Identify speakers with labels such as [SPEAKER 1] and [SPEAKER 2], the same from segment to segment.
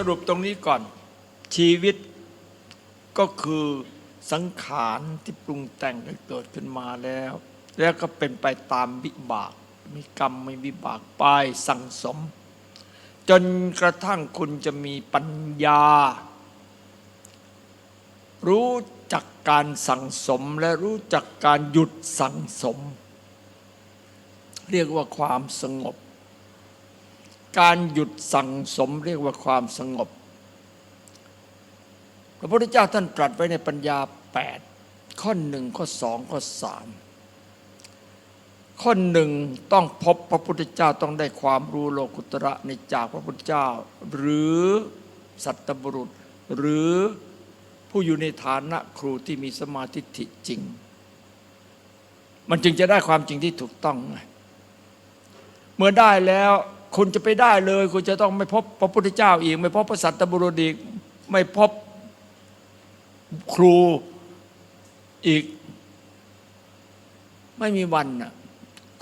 [SPEAKER 1] สรุปตรงนี้ก่อน ชีวิตก็คือสังขารที่ปรุงแต่งเกิดขึ้นมาแล้ว แล้วก็เป็นไปตามวิบาก มีกรรมไมีวิบากไปสั่งสม จนกระทั่งคุณจะมีปัญญา รู้จักการสั่งสมและรู้จักการหยุดสั่งสม เรียกว่าความสงบ การหยุดสั่งสมเรียกว่าความสงบ พระพุทธเจ้าท่านตรัสไว้ในปัญญา 8 ข้อหนึ่งข้อสองข้อสามข้อหนึ่งต้องพบพระพุทธเจ้าต้องได้ความรู้โลกุตระในจากพระพุทธเจ้า หรือสัตบุรุษ หรือผู้อยู่ในฐานะครูที่มีสมาธิิจริง มันจึงจะได้ความจริงที่ถูกต้องไงเมื่อได้แล้ว คุณจะไปได้เลย คุณจะต้องไม่พบพระพุทธเจ้าอีก ไม่พบพระสัตบุรุษอีก ไม่พบครูอีก ไม่มีวันน่ะ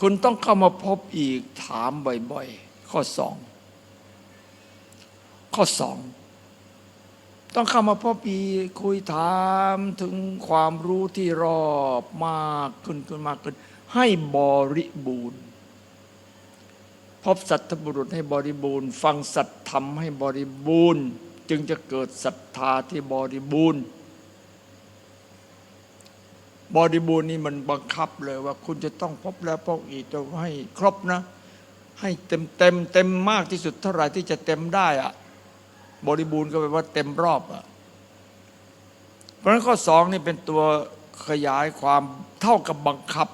[SPEAKER 1] คุณต้องเข้ามาพบอีกถามบ่อยๆ ข้อสอง ข้อสองต้องเข้ามาพบอีกคุยถามถึงความรู้ที่รอบมากขึ้นขึ้นมากขึ้น ให้บริบูรณ์ บสัตบุรุษให้บริบูรณ์ ฟังสัตธรรมให้บริบูรณ์ จึงจะเกิดศรัทธาที่บริบูรณ์ บริบูรณ์นี่มันบังคับเลยว่าคุณจะต้องพบแล้วพบอีกต้องให้ครบนะ ให้เต็มเต็มเต็มมากที่สุดเท่าไหร่ที่จะเต็มได้อะบริบูรณ์ก็แปลว่าเต็มรอบอะเพราะฉะนั้นข้อสองนี่เป็นตัวขยายความเท่ากับบังคับ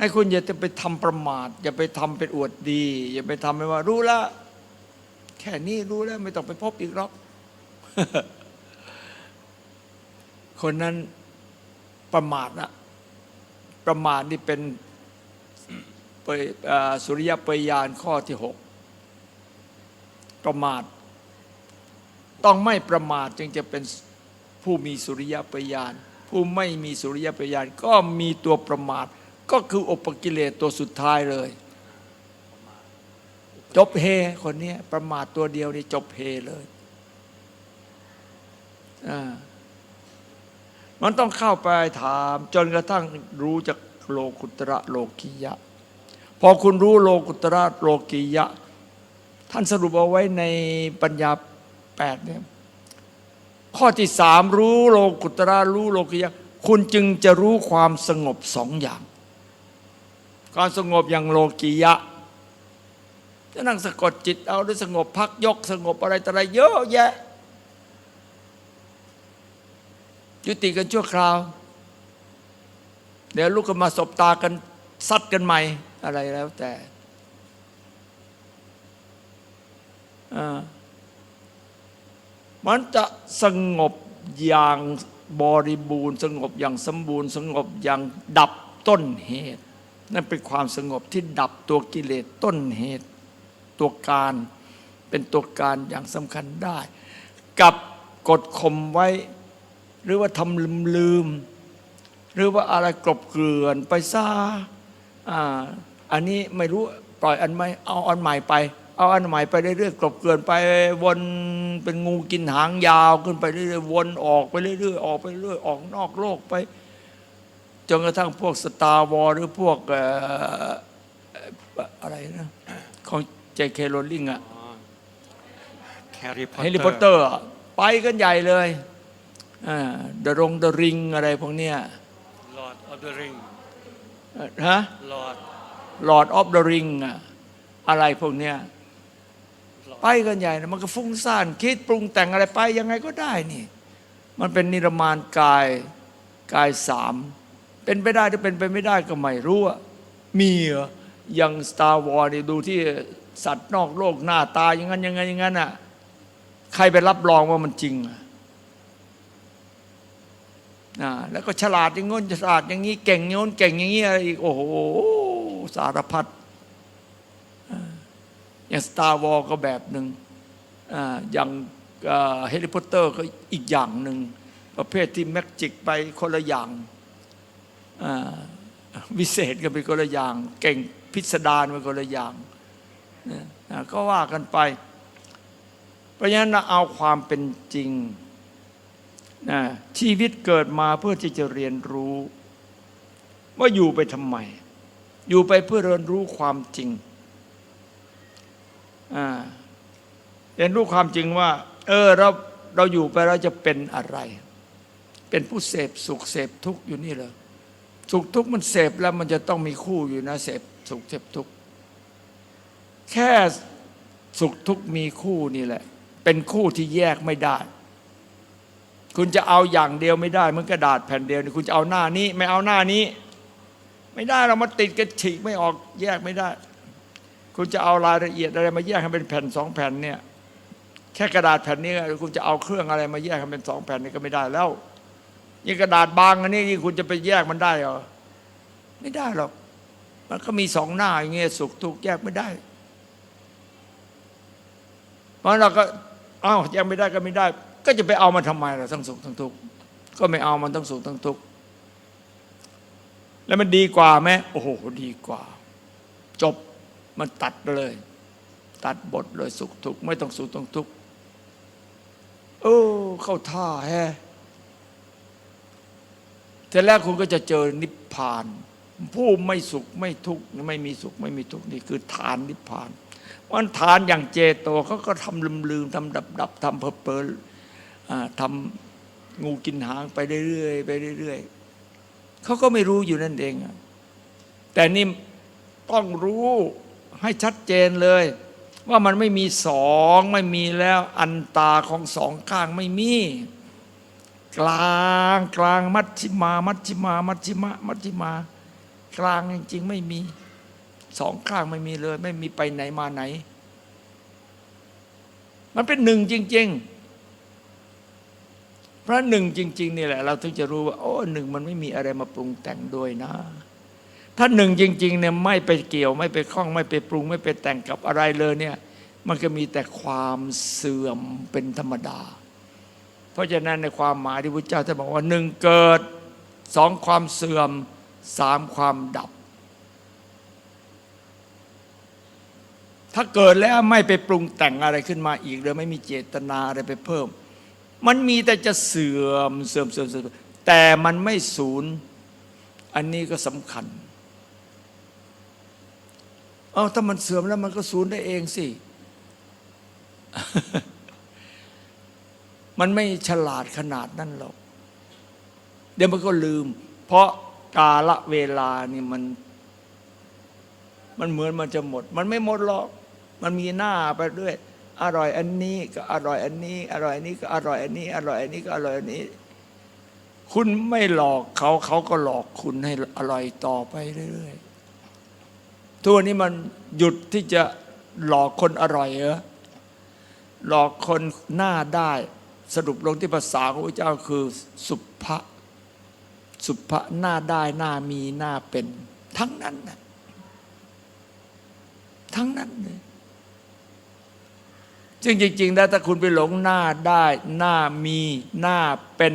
[SPEAKER 1] ให้คุณอย่าไปทำประมาท อย่าไปทำเป็นอวดดี อย่าไปทำไปว่า รู้แล้วแค่นี้รู้แล้ว ไม่ต้องไปพบอีกหรอกคนนั้นประมาทนะประมาทนี่เป็นปสุริยปยานข้อที่หกประมาท ต้องไม่ประมาทจึงจะเป็นผู้มีสุริยปยาน ผู้ไม่มีสุริยปยานก็มีตัวประมาท ก็คืออุปกิเลสตัวสุดท้ายเลย จบเฮคนนี้ประมาทตัวเดียวนี่จบเฮเลยอ่ามันต้องเข้าไปถาม จนกระทั่งรู้จากโลกุตระโลกียะ พอคุณรู้โลกุตระโลกียะ ท่านสรุปเอาไว้ในปัญญาแปดเนี่ยข้อที่สามรู้โลกุตระรู้โลกียะ คุณจึงจะรู้ความสงบสองอย่าง การสงบอย่างโลกียะ จะนั่งสะกดจิตเอาหรือสงบพักยก สงบอะไรต่ออะไรเยอะแยะ ยุติกันชั่วคราว เดี๋ยวลุกขึ้นมาสบตากันซัดกันใหม่อะไรแล้วแต่มันจะสงบอย่างบริบูรณ์ สงบอย่างสมบูรณ์ สงบอย่างดับต้นเหตุ นั่นเป็นความสงบที่ดับตัวกิเลสต้นเหตุตัวการเป็นตัวการอย่างสำคัญได้ กับกดข่มไว้ หรือว่าทำลืมลืม หรือว่าอะไรกลบเกลื่อนไปซะอ่าอันนี้ไม่รู้ปล่อยอันไม่เอาอันใหม่ไป เอาอันใหม่ไปเรื่อยๆกลบเกลื่อนไปวนเป็นงูกินหางยาวขึ้นไปเรื่อยๆวนออกไปเรื่อยๆออกไปเรื่อยๆออกนอกโลกไป จนกระทั่งพวกสตาร์วอลหรือพวกเอ่ออะไรนะ ของเจเคโรลลิงอะ
[SPEAKER 2] แฮร์รี่พอตเตอร์
[SPEAKER 1] เฮลิพอตเตอร์ไปกันใหญ่เลยเดรงเดริงอะไรพวกเนี้ย
[SPEAKER 2] ลอร์ดออฟเดอะริง
[SPEAKER 1] ฮะ
[SPEAKER 2] ลอร์ด
[SPEAKER 1] ลอร์ดออฟเดอะริงอะไรพวกเนี้ยไปกันใหญ่นะมันก็ฟุ้งซ่านคิดปรุงแต่งอะไรไปยังไงก็ได้นี่ มันเป็นนิรมานกายกายสาม เป็นไปได้หรือเป็นไปไม่ได้ก็ไม่รู้อะมีเหรออย่างสตาร์วอร์นี่ดูที่สัตว์นอกโลกหน้าตาอย่างนั้นอย่างนั้นอย่างนั้นอะใครไปรับรองว่ามันจริงอะนะแล้วก็ฉลาดอย่างง้นฉลาดอย่างนี้เก่งอย่างง้นเก่งอย่างนี้อะไรอีกโอ้โหสารพัดอย่างสตาร์วอลก็แบบหนึ่งอย่างเฮลิพอตเตอร์ก็อีกอย่างหนึ่งประเภทที่แมกจิกไปคนละอย่าง วิเศษกันไปคนละอย่าง เก่งพิสดารไปคนละอย่างก็ว่ากันไป เพราะฉะนั้นเราเอาความเป็นจริงนะชีวิตเกิดมาเพื่อที่จะเรียนรู้ ว่าอยู่ไปทำไม อยู่ไปเพื่อเรียนรู้ความจริงเรียนรู้ความจริงว่า เออเราเราอยู่ไปเราจะเป็นอะไร เป็นผู้เสพสุขเสพทุกข์อยู่นี่เลย สุขทุกข์มันเสพแล้วมันจะต้องมีคู่อยู่นะเสพสุขเสพทุกข์แค่สุขทุกข์มีคู่นี่แหละ เป็นคู่ที่แยกไม่ได้ คุณจะเอาอย่างเดียวไม่ได้เหมือนกระดาษแผ่นเดียวนี่คุณจะเอาหน้านี้ ไม่เอาหน้านี้ ไม่ได้เรามาติดกันฉีกไม่ออกแยกไม่ได้ คุณจะเอารายละเอียดอะไรมาแยกให้เป็นแผ่นสองแผ่นเนี่ยแค่กระดาษแผ่นนี้คุณจะเอาเครื่องอะไรมาแยกให้เป็นสองแผ่นนี่ก็ไม่ได้แล้ว ยิ่งกระดาษบางอันนี้ยิ่คุณจะไปแยกมันได้เหรอไม่ได้หรอก มันก็มีสองหน้าอย่างเงี้ยสุขทุกข์แยกไม่ได้ เพราะเราก็อ้าวแยกไม่ได้ก็ไม่ได้ ก็จะไปเอามันทำไมล่ะทั้งสุขทั้งทุกข์ก็ไม่เอามันทั้งสุขทั้งทุกข์แล้วมันดีกว่าไหมโอ้โหดีกว่า จบมันตัดเลย ตัดบทเลยสุขทุกข์ไม่ต้องสุขต้องทุกข์โอ้เข้าท่าแฮะ แต่แล้วคุณก็จะเจอนิพพาน ผู้ไม่สุขไม่ทุกข์ไม่มีสุขไม่มีทุกข์นี่คือฐานนิพพานวันฐานอย่างเจโตเขาก็ทำลืมลืมๆทำดับดับๆทำเพอเพอๆอ่าทำงูกินหางไปเรื่อยๆไปเรื่อยๆเขาก็ไม่รู้อยู่นั่นเองแต่นี่ต้องรู้ให้ชัดเจนเลย ว่ามันไม่มีสองไม่มีแล้วอันตาของสองข้างไม่มี กลางกลางมัชชิมา มัชชิมา มัชชิมะมัชชิมา กลางจริง ๆ ไม่มีสองข้างไม่มีเลย ไม่มีไปไหนมาไหน มันเป็นหนึ่งจริงๆเพราะหนึ่งจริง ๆ นี่แหละ เราถึงจะรู้ว่าโอ้หนึ่งมันไม่มีอะไรมาปรุงแต่งด้วยนะ ถ้าหนึ่งจริง ๆ เนี่ยไม่ไปเกี่ยวไม่ไปคล้องไม่ไปปรุง ไม่ไปแต่งกับอะไรเลยเนี่ย มันก็มีแต่ความเสื่อมเป็นธรรมดา เพราะฉะนั้นในความหมายที่พระเจ้าจะบอกว่าหนึ่งเกิดสองความเสื่อมสามความดับ ถ้าเกิดแล้วไม่ไปปรุงแต่งอะไรขึ้นมาอีกเลยไม่มีเจตนาอะไรไปเพิ่ม มันมีแต่จะเสื่อมเสื่อมเสื่อมเสื่อมแต่มันไม่สูญอันนี้ก็สำคัญเอาถ้ามันเสื่อมแล้วมันก็สูญได้เองสิ มันไม่ฉลาดขนาดนั้นหรอก เดี๋ยวมันก็ลืม เพราะกาละเวลานี่มัน มันเหมือนมันจะหมด มันไม่หมดหรอก มันมีหน้าไปเรื่อยอร่อยอันนี้ก็อร่อยอันนี้ อร่อยอันนี้ก็อร่อยอันนี้ อร่อยอันนี้ก็อร่อยอันนี้ คุณไม่หลอกเขาเขาก็หลอกคุณให้อร่อยต่อไปเรื่อยๆทั่วนี้มันหยุดที่จะหลอกคนอร่อยเหรอหลอกคนหน้าได้ สรุปลงที่ภาษาของพระเจ้าคือสุภะสุภะหน้าได้หน้ามีหน้าเป็น ทั้งนั้นนะทั้งนั้นเลยจึงจริงๆแล้วถ้าคุณไปหลงหน้าได้หน้ามีหน้าเป็น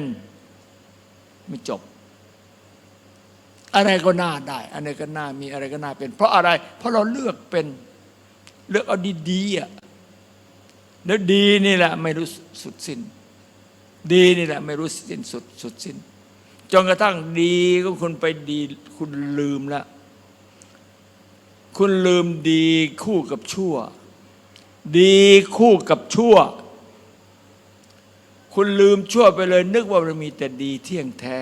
[SPEAKER 1] ไม่จบ อะไรก็หน้าได้ อะไรก็หน้ามีอะไรก็หน้าเป็น เพราะอะไร เพราะเราเลือกเป็น เลือกเอาดีๆอะแล้วดีนี่แหละ ไม่รู้สุดสิ้น ดีนี่แหละ ไม่รู้สิ้นสุดสุดสิ้นจนกระทั่งดีก็คุณไปดี คุณลืมล้วคุณลืมดีคู่กับชั่ว ดีคู่กับชั่ว คุณลืมชั่วไปเลย นึกว่ามันมีแต่ดีเที่ยงแท้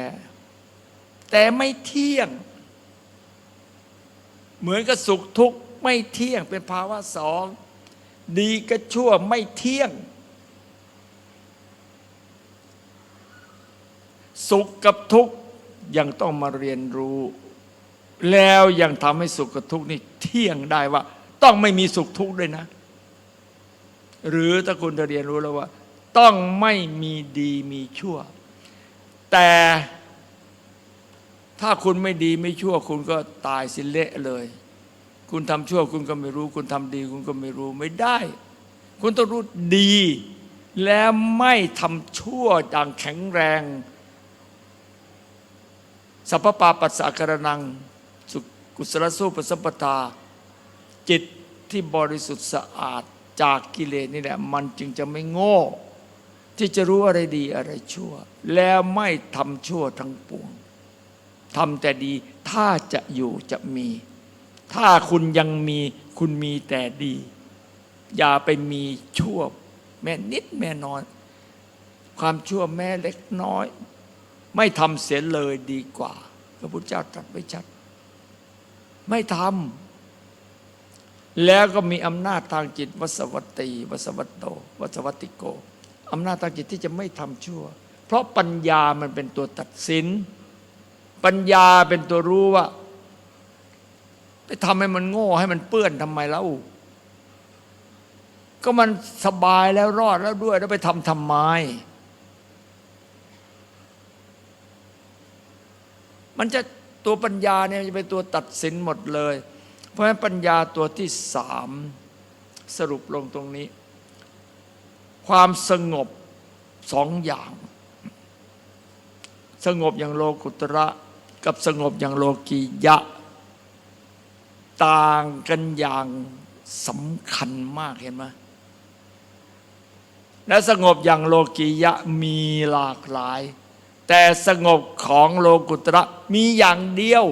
[SPEAKER 1] แต่ไม่เที่ยง เหมือนกับสุขทุกข์ไม่เที่ยงเป็นภาวะสอง ดีกับชั่วไม่เที่ยง สุขกับทุกข์ยังต้องมาเรียนรู้ แล้วยังทำให้สุขกับทุกข์นี่เที่ยงได้ว่า ต้องไม่มีสุขทุกข์ด้วยนะ หรือถ้าคุณจะเรียนรู้แล้วว่า ต้องไม่มีดีมีชั่ว แต่ถ้าคุณไม่ดีไม่ชั่ว คุณก็ตายสิเละเลย คุณทำชั่วคุณก็ไม่รู้ คุณทำดีคุณก็ไม่รู้ไม่ได้ คุณต้องรู้ดี แล้วไม่ทำชั่วอย่างแข็งแรง สัพพปาปัสสะกรนัง สุกุศลสู้ปสัมปทา จิตที่บริสุทธิ์สะอาดจากกิเลสนี่แหละ มันจึงจะไม่โง่ ที่จะรู้อะไรดีอะไรชั่ว แล้วไม่ทำชั่วทั้งปวงทำแต่ดีถ้าจะอยู่จะมี ถ้าคุณยังมีคุณมีแต่ดี อย่าไปมีชั่ว แม้นิดแม้น้อย ความชั่วแม้เล็กน้อย ไม่ทำเสียเลยดีกว่า พระพุทธเจ้าตรัสไว้ชัด ไม่ทำแล้วก็มีอำนาจทางจิตวสวัตตีวสวัตโตวสวัตติโกอำนาจทางจิตที่จะไม่ทำชั่ว เพราะปัญญามันเป็นตัวตัดสิน ปัญญาเป็นตัวรู้ว่า ไปทำให้มันโง่ให้มันเปื้อนทำไมแล้วก็มันสบายแล้วรอดแล้วด้วย แล้วไปทำทำไม มันจะตัวปัญญาเนี่ยจะเป็นตัวตัดสินหมดเลย เพราะฉะนั้นปัญญาตัวที่สามสรุปลงตรงนี้ ความสงบสองอย่าง สงบอย่างโลกุตระกับสงบอย่างโลกียะ ต่างกันอย่างสำคัญมากเห็นไหมและสงบอย่างโลกียะมีหลากหลาย แต่สงบของโลกุตระมีอย่างเดียว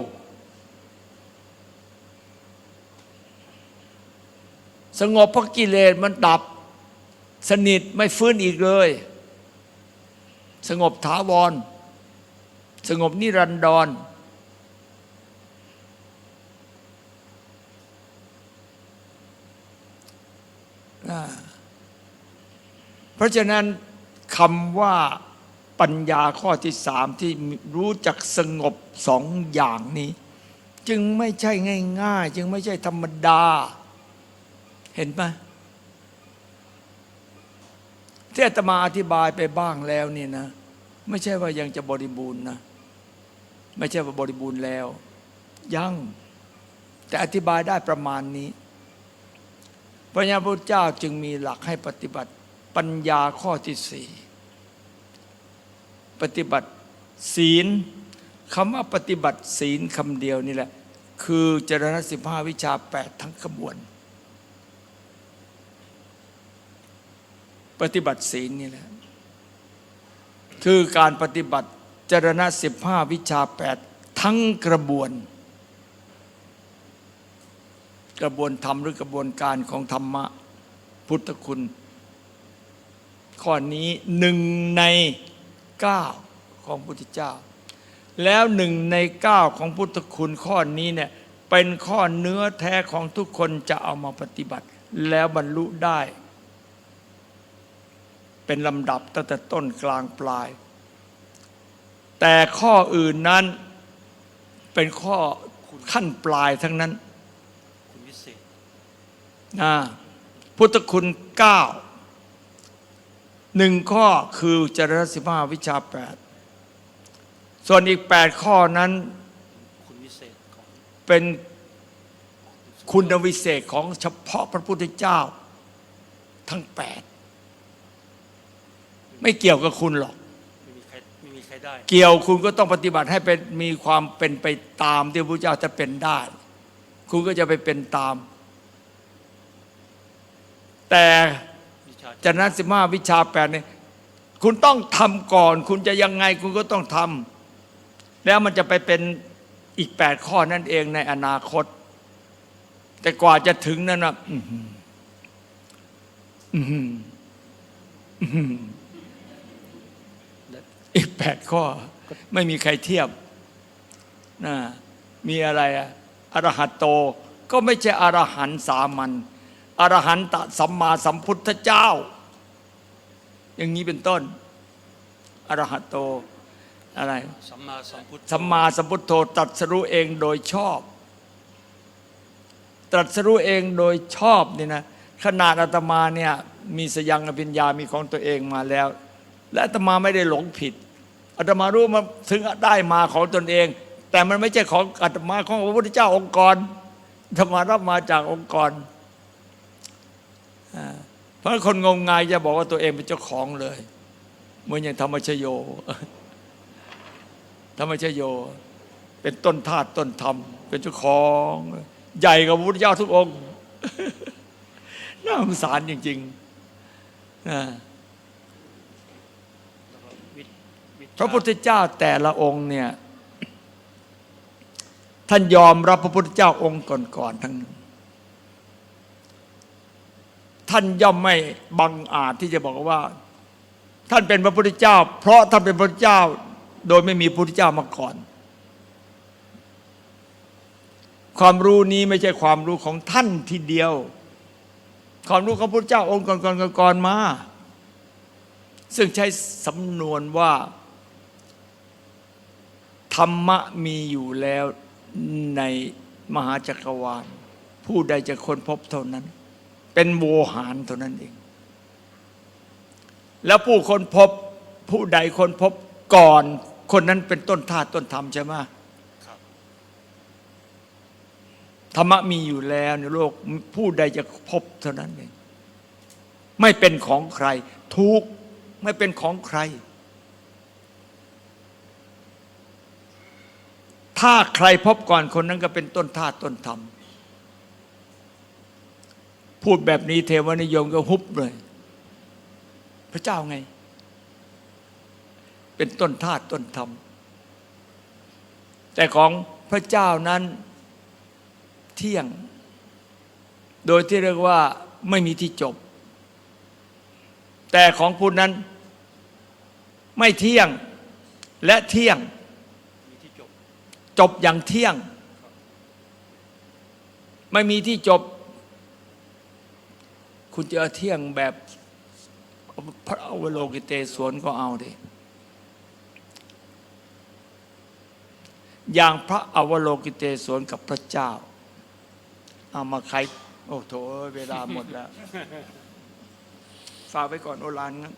[SPEAKER 1] สงบเพราะกิเลสมันดับ สนิทไม่ฟื้นอีกเลย สงบถาวร สงบนิรันดรเพราะฉะนั้นคำว่า ปัญญาข้อที่สามที่รู้จักสงบสองอย่างนี้ จึงไม่ใช่ง่าย ๆ จึงไม่ใช่ธรรมดา เห็นไหมที่อาตมาอธิบายไปบ้างแล้วนี่นะ ไม่ใช่ว่ายังจะบริบูรณ์นะ ไม่ใช่ว่าบริบูรณ์แล้ว ยัง แต่อธิบายได้ประมาณนี้พระญาพุทธเจ้าจึงมีหลักให้ปฏิบัติปัญญาข้อที่สี่ ปฏิบัติศีลคำว่าปฏิบัติศีลคำเดียวนี่แหละ คือเจรณสิบห้าวิชาแปดทั้งขบวน ปฏิบัติศีลนี่แหละ คือการปฏิบัติเจรณสิบห้าวิชาแปดทั้งกระบวน กระบวนธรรมหรือกระบวนการของธรรมะพุทธคุณ ข้อนี้หนึ่งใน เก้าของพุทธเจ้า แล้วหนึ่งในเก้าของพุทธคุณข้อนี้เนี่ยเป็นข้อเนื้อแท้ของทุกคนจะเอามาปฏิบัติ แล้วบรรลุได้ เป็นลำดับตั้งแต่ต้นกลางปลาย แต่ข้ออื่นนั้นเป็นข้อขั้นปลายทั้งนั้น
[SPEAKER 2] คุณวิเศษ
[SPEAKER 1] นะพุทธคุณเก้า หนึ่งข้อคือจรณสิบห้าวิชาแปดส่วนอีกแปดข้อนั้น
[SPEAKER 2] คุณวิเศษของ
[SPEAKER 1] เป็นคุณวิเศษของเฉพาะพระพุทธเจ้า ทั้งแปดไม่เกี่ยวกับคุณหรอก
[SPEAKER 2] ไม่มีใครไม่มีใครได้
[SPEAKER 1] เกี่ยวคุณก็ต้องปฏิบัติให้เป็นมีความเป็นไปตามที่พระพุทธเจ้าจะเป็นได้ คุณก็จะไปเป็นตาม แต่
[SPEAKER 2] วิชา
[SPEAKER 1] จากนั้นสิบห้าวิชาแปดเนี่ยคุณต้องทำก่อน คุณจะยังไงคุณก็ต้องทำแล้วมันจะไปเป็นอีกแปดข้อนั่นเองในอนาคต แต่กว่าจะถึงนั่นนะอือหืออือหืออีกแปดข้อ ไม่มีใครเทียบนะมีอะไรอะอรหัตโต ก็ไม่ใช่อรหันสามัญ อรหันตสัมมาสัมพุทธเจ้า อย่างนี้เป็นต้นอรหัตโตอะไร
[SPEAKER 2] สัมมาสัมพุทธ
[SPEAKER 1] สัมมาสัมพุทโธตรัสรู้เองโดยชอบ ตรัสรู้เองโดยชอบนี่นะขนาดอาตมาเนี่ยมีสยังอภิญญามีของตัวเองมาแล้ว และอาตมาไม่ได้หลงผิดอาตมารู้มาถึงได้มาของตนเอง แต่มันไม่ใช่ของอาตมาของพระพุทธเจ้าองค์กรอาตมารับมาจากองค์กร เพราะคนงมงายจะบอกว่าตัวเองเป็นเจ้าของเลยเหมือนอย่างธรรมชโย ธรรมชโย เป็นต้นธาตุต้นธรรม เป็นเจ้าของ ใหญ่กว่าพุทธเจ้าทุกองค์น่าสงสารจริงๆนะพระพุทธเจ้าแต่ละองค์เนี่ย ท่านยอมรับพระพุทธเจ้าองค์ก่อนๆทั้งนั้น ท่านย่อมไม่บังอาจที่จะบอกว่า ท่านเป็นพระพุทธเจ้า เพราะท่านเป็นพระพุทธเจ้า โดยไม่มีพระพุทธเจ้ามาก่อน ความรู้นี้ไม่ใช่ความรู้ของท่านทีเดียว ความรู้ของพระพุทธเจ้าองค์ก่อนๆๆๆมา ซึ่งใช้สำนวนว่า ธรรมะมีอยู่แล้วในมหาจักรวาล ผู้ใดจะค้นพบเท่านั้น เป็นโวหารเท่านั้นเอง แล้วผู้ค้นพบผู้ใดค้นพบก่อน คนนั้นเป็นต้นธาตุต้นธรรมใช่ไหม
[SPEAKER 2] ครับ
[SPEAKER 1] ธรรมะมีอยู่แล้วในโลกผู้ใดจะพบเท่านั้นเองไม่เป็นของใคร ทุกข์ไม่เป็นของใคร ถ้าใครพบก่อนคนนั้นก็เป็นต้นธาตุต้นธรรม พูดแบบนี้เทวนิยมก็ฮุบเลย พระเจ้าไง เป็นต้นธาตุต้นธรรม แต่ของพระเจ้านั้นเที่ยง โดยที่เรียกว่าไม่มีที่จบ แต่ของผู้นั้นไม่เที่ยงและเที่ยง
[SPEAKER 2] จบ
[SPEAKER 1] อย่างเที่ยง ไม่มีที่จบ คุณจะเที่ยงแบบพระอวโลกิเตสวนก็เอาดิอย่างพระอวโลกิเตสวนกับพระเจ้า เอามาใครโอ้โถเวลาหมดแล้ว ฝากไว้ก่อนโอรานงั้น